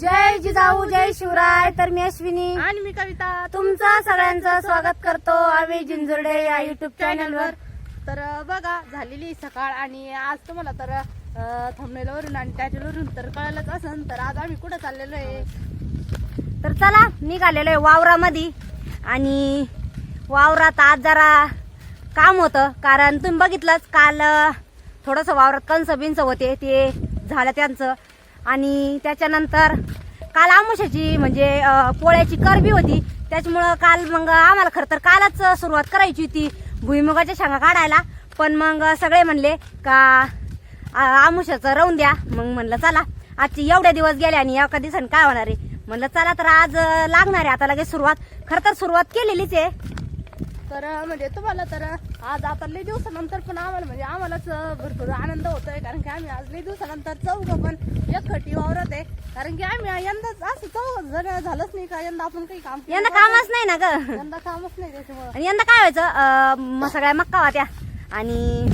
जय जिजाऊ जय शिवराय. तर मी अश्विनी. आणि मी कविता. तुमचं सगळ्यांचं स्वागत करतो आम्ही जिंजुर्डे या युट्यूब चॅनलवर तर बघा झालेली सकाळ आणि आज तुम्हाला तर थंबनेलवरून आणि टायटलवरून तर कळालंच असन. तर आज आम्ही कुठं चाललेलो आहे? तर चला निघालेलो आहे वावरामध्ये. आणि वावरात आज जरा काम होतं. कारण तुम्ही बघितलंच काल थोडंसं वावरात कंस बिंस होते. ते झालं त्यांचं. आणि त्याच्यानंतर काल आमुषाची म्हणजे पोळ्याची करबी होती. त्याच्यामुळं काल मग आम्हाला खरं तर कालच सुरुवात करायची होती भुईमुगाच्या शेंगा काढायला. पण मग सगळे म्हणले का आमुशाचं राहून द्या. मग म्हणलं चला आजची एवढे दिवस गेले आणि एका दिवसाने काय होणार आहे? म्हणलं चला तर आज लागणार आहे आता लगेच सुरुवात. खरं तर सुरुवात केलेलीच आहे. तर म्हणजे तुम्हाला तर आज आता लई दिवसानंतर पण आम्हाला म्हणजे आम्हालाच भरपूर आनंद होतोय. कारण की आम्ही आज लई दिवसानंतर चौघ पण एकखटी वावरत आहे. कारण की आम्ही यंदाच असं चौघ जण झालंच नाही का? यंदा आपण काही काम यंदा कामच नाही ना ग? यंदा कामच नाही त्याच्यामुळं. आणि यंदा काय व्हायचं? सगळ्या मक्का होत्या. आणि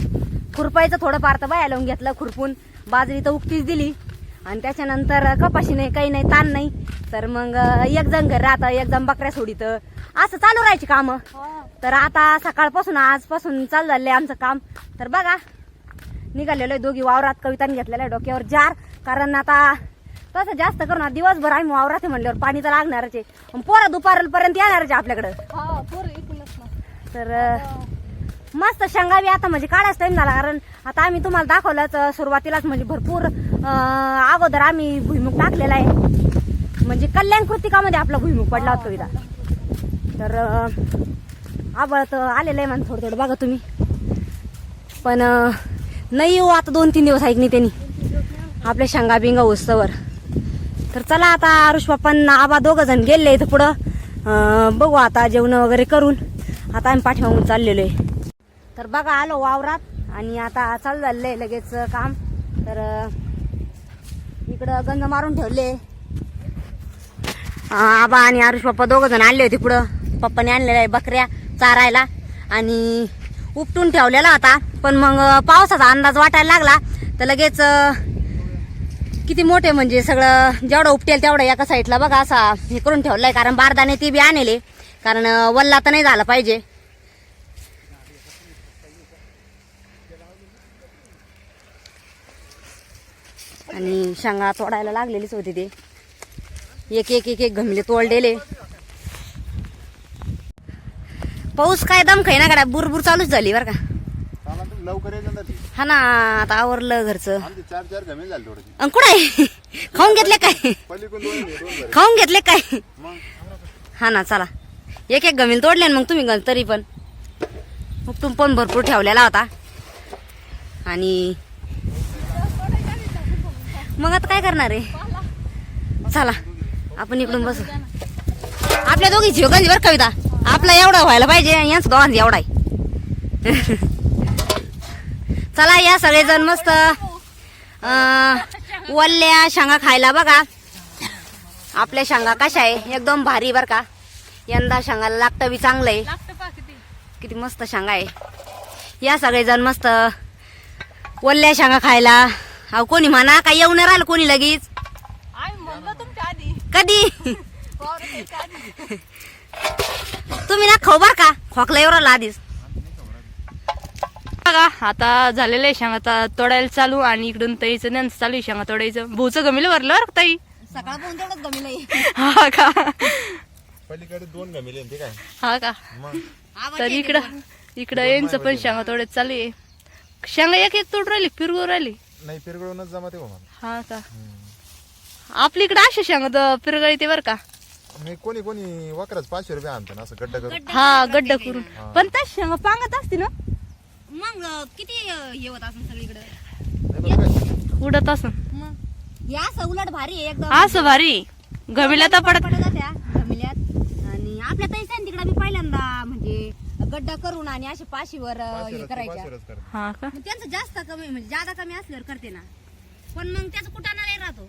खुरपायचं थोडं पार तर बाया लावून घेतलं खुरपून. बाजरी तर उगतीच दिली. आणि त्याच्यानंतर कपाशी नाही काही नाही ताण नाही. तर मग एक जण घर राहतं एक जण बकऱ्या सोडित. असं चालू राहायची कामं. हा. तर आता सकाळपासून आजपासून चालू झालंय आमचं काम. तर बघा निघालेलो आहे दोघी वावरात. कविताने घेतलेलं आहे डोक्यावर जार. कारण आता तसं जास्त करून दिवसभर आम्ही वावरात आहे म्हणल्यावर पाणी तर लागणारच आहे. पोरं दुपारपर्यंत येणारच आपल्याकडं. हा तर मस्त शेंगा बी आता म्हणजे काढायचा टाइम झाला. कारण आता आम्ही तुम्हाला दाखवलंच सुरुवातीलाच म्हणजे भरपूर अगोदर आम्ही भुईमुग टाकलेला आहे. म्हणजे कल्याण कृतिकामध्ये आपला भुईमुग पडला होता विदा तर अं, आबळ तर आलेलं आहे म्हणा थोडं थोडं बघा तुम्ही. पण नाही येऊ आता दोन तीन दिवस ऐक नाही त्यांनी. आपल्या शेंगा बिंगा उत्सवर. तर चला आता आरुष बाप्पांना आबा दोघं जण गेले इथं पुढं. बघू आता जेवण वगैरे करून. आता आम्ही पाठीमागून चाललेलो आहे. तर बघा आलो वावरात. आणि आता चालू झालेलं आहे लगेच काम. तर इकडं गंज मारून ठेवले. आबा आणि आरुष पप्पा दोघं जण आणले होते पुढं. पप्पाने आणलेल्या आहे बकऱ्या चारायला. आणि उपटून ठेवलेला होता. पण मग पावसाचा अंदाज वाटायला लागला. तर लगेच किती मोठे म्हणजे सगळं जेवढं उपटेल तेवढं एका साईडला बघा असा हे करून ठेवलंय. कारण बारदाने ते बी आणले. कारण वल्ला तर नाही झाला पाहिजे. आणि शेंगा तोडायला लागलेलीच होती ते. एक एक एक एक घमले तोडलेले. पाऊस काय दम खाई ना गड्या? बुरबुर चालूच झाली बरं का. तुम्ही लवकर हा ना आता आवरलं घरचं. चार चार गमेल झाले थोडे अन कुठं आहे? खाऊन घेतले काय? खाऊन घेतले काय? हा ना चला. एक एक गमील तोडले ना मग तुम्ही तरी पण. मग तुम पण भरपूर ठेवलेला होता. आणि मग आता काय करणार आहे? चला आपण इकडून बसू. आपल्या दोघी जीवगंजी बरं कविता आपला एवढा व्हायला पाहिजे आणि यांचा दोघांचा एवढा आहे. चला या सगळेजण मस्त. वल्ल्या शेंगा खायला बघा. आपल्या शेंगा कशा आहे? एकदम भारी बर का. यंदा शांगाला लागतं बी चांगलं आहे किती मस्त शेंगा आहे. या सगळेजण मस्त. वल्ल्या शेंगा खायला. अहो कोणी म्हणा काय येऊन राहिलं कोणी लगेच. आम्ही म्हणलो तुमच्या आधी. कधी? वावरात यायच्या आधी? तुम्ही ना खाऊ बर का? खोकला येऊ राहिला आधीच. बघा आता झालेलं आहे शेंगा आता तोडायला चालू आणि इकडून ताईचं त्यांचं चालू आहे शेंगा तोडायचं. भाऊचं गमिलं भरलं बरं का ताई? सकाळ तेवढंच हा का? पलीकडे दोन गमेले ते काय? हा का? मग? तर इकडं इकडं यांचं पण शेंगा तोडायचं चालू आहे. शेंगा एक एक तोड राहिली फिरगू राहिली. नाही पिरगळूनच जमा ते मला हा का? आपल्या इकडे अशा शेंगा पिरगळी ते बरं का? मी कोणी कोणी वकराच पाचशे रुपये आणतो ना असं गड्डा करून. हा गड्ड करून. पण शेंगा पांगत असते ना मग किती हे होत असं सगळीकडे? नाही बरं काय? उडत असं मग या असं उलट भारी आहे एकदम. असं भारी. गमिला तर पडत. पडत जात्या गमिल्यात. आणि आपल्या ताई तिकडे मी पहिल्यांदा म्हणजे गड्डा करून आणि अशा पाशीवर हे करायच्या. हा का? मग त्यांचं जास्त कमी म्हणजे जादा कमी असल्यावर करते ना. पण मग त्याचा कुटाणा नाही राहतो.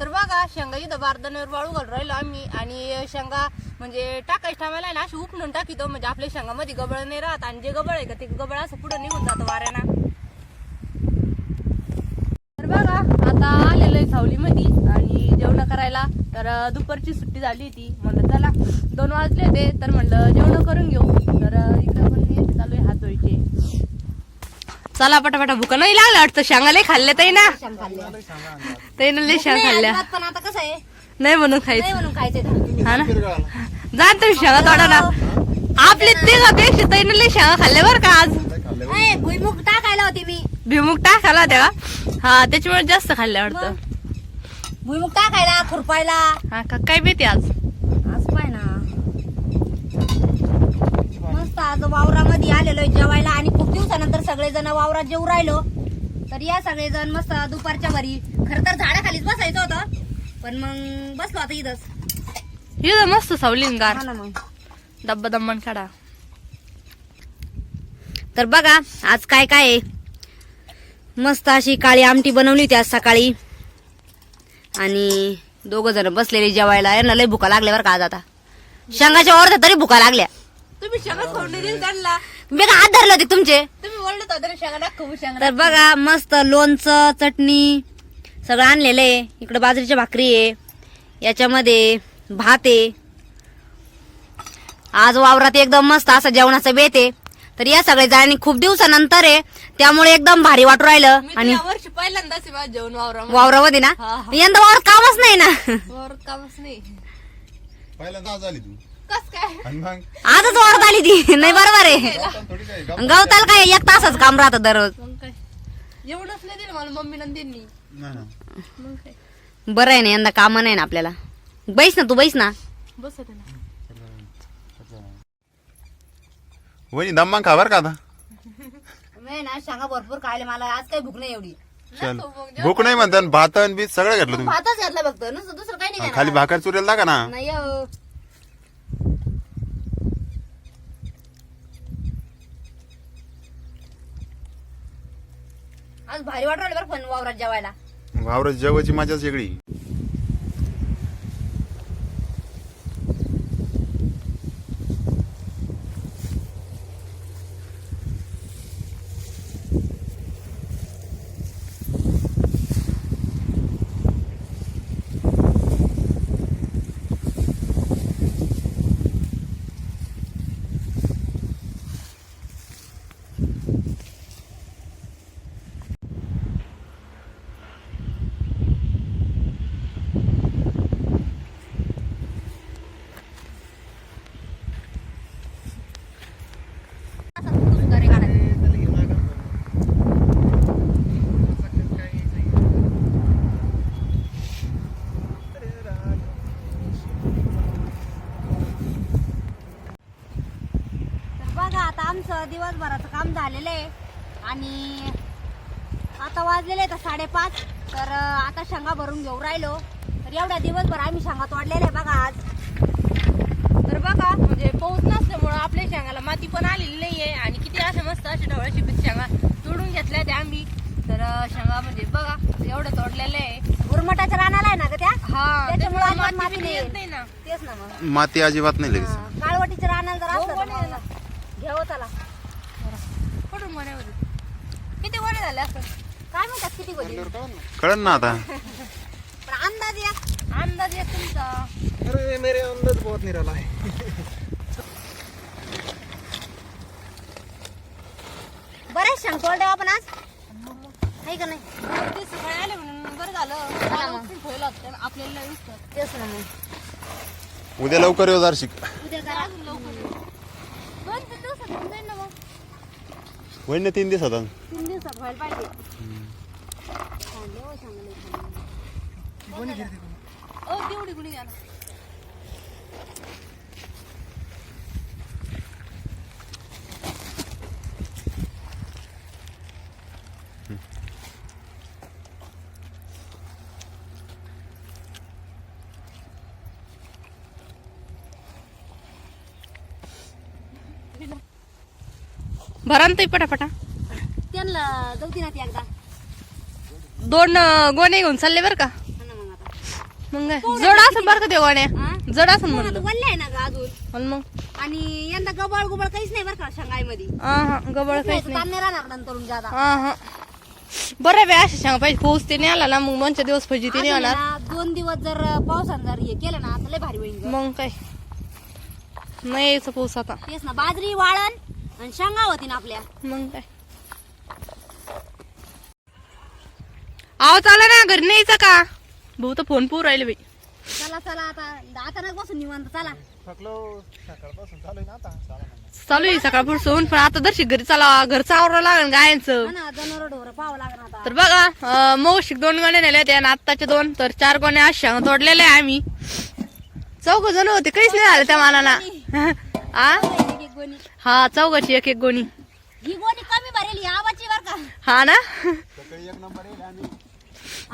तर बघा शेंगा इथं बारदाण्यावर वाळू घालून राहिलो आम्ही. आणि शेंगा म्हणजे टाकायच्या टायमाला आहे ना अशी उपणून टाकीतो म्हणजे आपल्या शेंगामध्ये गबळ नाही राहत. आणि जे गबळ आहे का ते गबळ असं पुढे निघून जातं वाऱ्यानं. तर बघा आता आलेलो आहे सावलीमध्ये. आणि जेवण करायला तर दुपारची सुट्टी झाली होती. म्हणलं चला दोन वाजले होते. तर म्हणलं जेवण करून घेऊ. तर इकडे पण चालू आहे हात धुवायचे चला पटापटा भुका नाही लागलं वाटतं. शेंगा लय खाल्ल्या ना. ना खाल्ल्या पण आता कसं आहे? नाही म्हणून नाही खायचं म्हणून खायचंय हा ना? जा तुम्ही शेंगा तोडा ना. आपले ते पेक्षा ताईनं लय शेंगा खाल्ल्या बरं का आज. ए, भुईमुग टाकायला होती मी. भिमुग टाकायला होत्या का? हा त्याच्यामुळे जास्त खाल्ल्या वाटतं. भुईमुग टाकायला खुरपायला. हा का? काय बेती आज? आज पाय ना. मस्त आज वावरामध्ये आलेलो जेवायला आणि खूप दिवसानंतर सगळेजण वावरात जेऊ राहिलो. तर या सगळेजण मस्त दुपारच्या घरी खर तर झाडाखालीच बसायचं होतं पण मग बसलो आता इथंच. इथं मस्त सावलीन गार हा ना मग. डब्बा दम्मन काढा. तर बघा आज काय काय आहे. मस्त अशी काळी आमटी बनवली होती आज सकाळी. आणि दोघ जण बसलेले जेवायला. यांना लय भुका लागल्या बरं का आज आता. शेंगाच्या ओरत्या तरी भुका लागल्या. तुम्ही शेंगा खाऊन नाही दिली त्यांना. मी का हात धरले होते तुमचे. तुम्ही ओरडत होता शेंगा दाखवू शेंगा. तर बघा मस्त लोणचं चटणी सगळं आणलेलं आहे. इकडे बाजरीची भाकरी आहे. याच्यामध्ये भात आहे. आज वावरात एकदम मस्त असं जेवणाचं बेत आहे. तर या सगळे जणांनी खूप दिवसानंतर आहे. त्यामुळे एकदम भारी वाटू राहिलं. आणि वर्षी पहिल्यांदाच आहे माझं जेवण वावरा वावरामध्ये ना? हा, हा. यंदा वावरात कामच नाही ना? वावरात कामच नाही. पहिल्यांदा आज आली तू. कस काय? आणि मग? आजच वावरात आली ती. नाही बरोबर आहे. आता थोडी काय गवताला काय एक तासच काम राहतं दररोज. मग काय? एवढंच नाही दिलं मला मम्मी नंदींनी नाही ना. मग काय? बरं आहे ना यंदा काम नाही ना आपल्याला. बैस ना तू बैस ना. बस होते ना. वहिनी दम्मा खा बरं का आता? मी ना शेंगा भरपूर खायला मला. आज काही भूक नाही एवढी. चल. भूक नाही म्हणतात. भात आणि बीत सगळं घेतलं तुम्ही. भातच घातला फक्त. नुसतं दुसरं काही नाही खाली भाकर चुरेल टाका ना. नाही हो. भारी वाटू राहिलं बरं पण वावरात जेवायला. वावरात जेवायची मजाच वेगळी असं कुस्करी काढायचं. तर बघा आता दिवसभराचं काम झालेलं आहे. आणि आता वाजलेले आहेत साडेपाच. तर आता शेंगा भरून घेऊ राहिलो. तर एवढ्या दिवसभर आम्ही शेंगा तोडलेल्या आहे बघा आज. तर बघा म्हणजे पाऊस नसल्यामुळं आपल्या शेंगाला माती पण आलेली नाहीये. आणि किती अशा मस्त अशा ढवळ्या शिपीत शेंगा तोडून घेतल्या त्या आम्ही. तर शेंगा म्हणजे बघा एवढं तोडलेलं आहे. गुरमटाच्या रानाला आहे ना ग त्या? हा त्याच्यामुळे माती येत नाही. नाही ना. तेच ना मग. माती अजिबात नाही हा, काळवटीच्या रानाला जर हो, आहे? तर घ्यावं त्याला. कुठून किती झाले असं? काय म्हणतात किती कळन ना आता. पण अंदाज या. अंदाज येत तुमचा. अरे मेरे अंदर बहुत निराला है बरेच तोडले आपण आज? आहे का नाही? ते आले म्हणून बरं झालं. मला ठेवलं होतं आपल्याला तेच ना. मग उद्या लवकर येऊ जरा शिक. उद्या जरा. दोन तीन दिवसात होऊन जाईल ना तीन दिवसात आता. तीन दिवसात व्हायला पाहिजे चांगलं हो, चांगलं, चांगलं. कोणी फिरते कोणी? ओ तेवढी गुणी द्या ना भरा ना पटापटा. त्यांना जाऊ दे ना ती एकदा. दोन अं, गोणे घेऊन चालले बरं का? हा ना मग आता. मग काय? जड असं बरं का ते गोण्या? हा? जड असं पोरं तर म्हणलं. वल्ले आहे ना ग अजून. मग. आणि यंदा गबळ गुबळ काहीच नाही बरं का शांघाईमध्ये हा हा गबळ काहीच नाही. ताण नाही राहणार नंतर जादा. हा बरं बे असे सांगा पाहिजे. पाऊस ते नाही आला ना मग दोनच्या दिवस पाहिजे ते नाही होणार. ना दोन दिवस जर पावसानं जर हे केलं ना तर लय भारी होईल ग. मग काय? नाही यायचं पाऊस आता. तेच ना बाजरी वाळण आणि शेंगा होती ना आपल्या. मग काय? आहो चाला ना घरी न्यायचं का? भाऊ तर फोन पूर राहिले बाई. चला चला आता आता नाही बसून निवांत चला. थकलो सकाळपासून चालू आहे ना आता चला म्हणलं. चालू आहे सकाळपासून पण आता दर्शी घरी चला घरचं आवरावं लागेल गायांचं. हा ना जनावर ढोर पाहावं लागणार आता. तर बघा मौशिक दोन गोण्या नेल्या होत्या आणि आत्ताच्या दोन तर चार गोण्या अशा तोडलेल्या आहे आम्ही. चौघ जण होते काहीच नाही झालं त्या मानाला आ गोणी. हा चौघाची एक एक गोणी. ही गोणी कमी भरेली आवाची बर का? हा ना? एक नंबर येईल आम्ही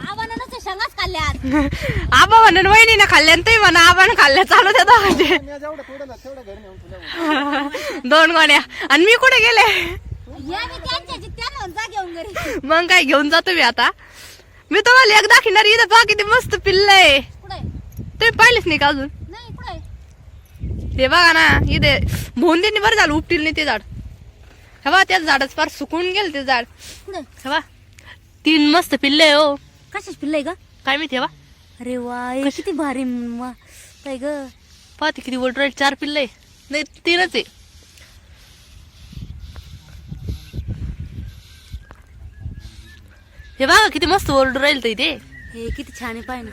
आव्हानानच शेंगाच खाल्ल्यात. आबा म्हणून वहिनी ना खाल्ल्या आणि ते म्हणा आबानं खाल्ल्या चालू त्या दोघांचे. मी जेवढं थोडं ना तेवढं घरी नेऊन तुला दोन गोण्या. आणि मी कुठे गेले? या मी त्यांच्याची त्यांना जा घेऊन घरी. मग काय घेऊन जातो मी आता. मी तुम्हाला एक दाखवणार इथं पहा किती मस्त पिल्ल आहे? तुम्ही पाहिलेच नाही का अजून? हे बघा ना इथे भोंदीने बरं झालं उपटील नाही ते झाड. हे बघा त्या झाडच फार सुकून गेलं ते झाड. हे बघा तीन मस्त पिल्ले हो. कशाच पिल्लय ग? काय माहिती हे बा अरे वा हे किती भारी वा. काय ग? पहा ते किती वोल्ट चार पिल्ले. नाही तीनच आहे. हे बघा किती मस्त ओरडू राहील तर इथे. हे किती छान आहे पाय ना.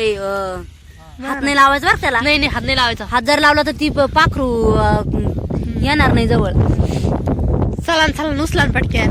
ए, अं, हात नाही लावायचं बरं त्याला. नाही नाही हात नाही लावायचा. हात जर लावला तर ती पाखरू अं, येणार नाही जवळ. चला चला नुसला न पटक्यान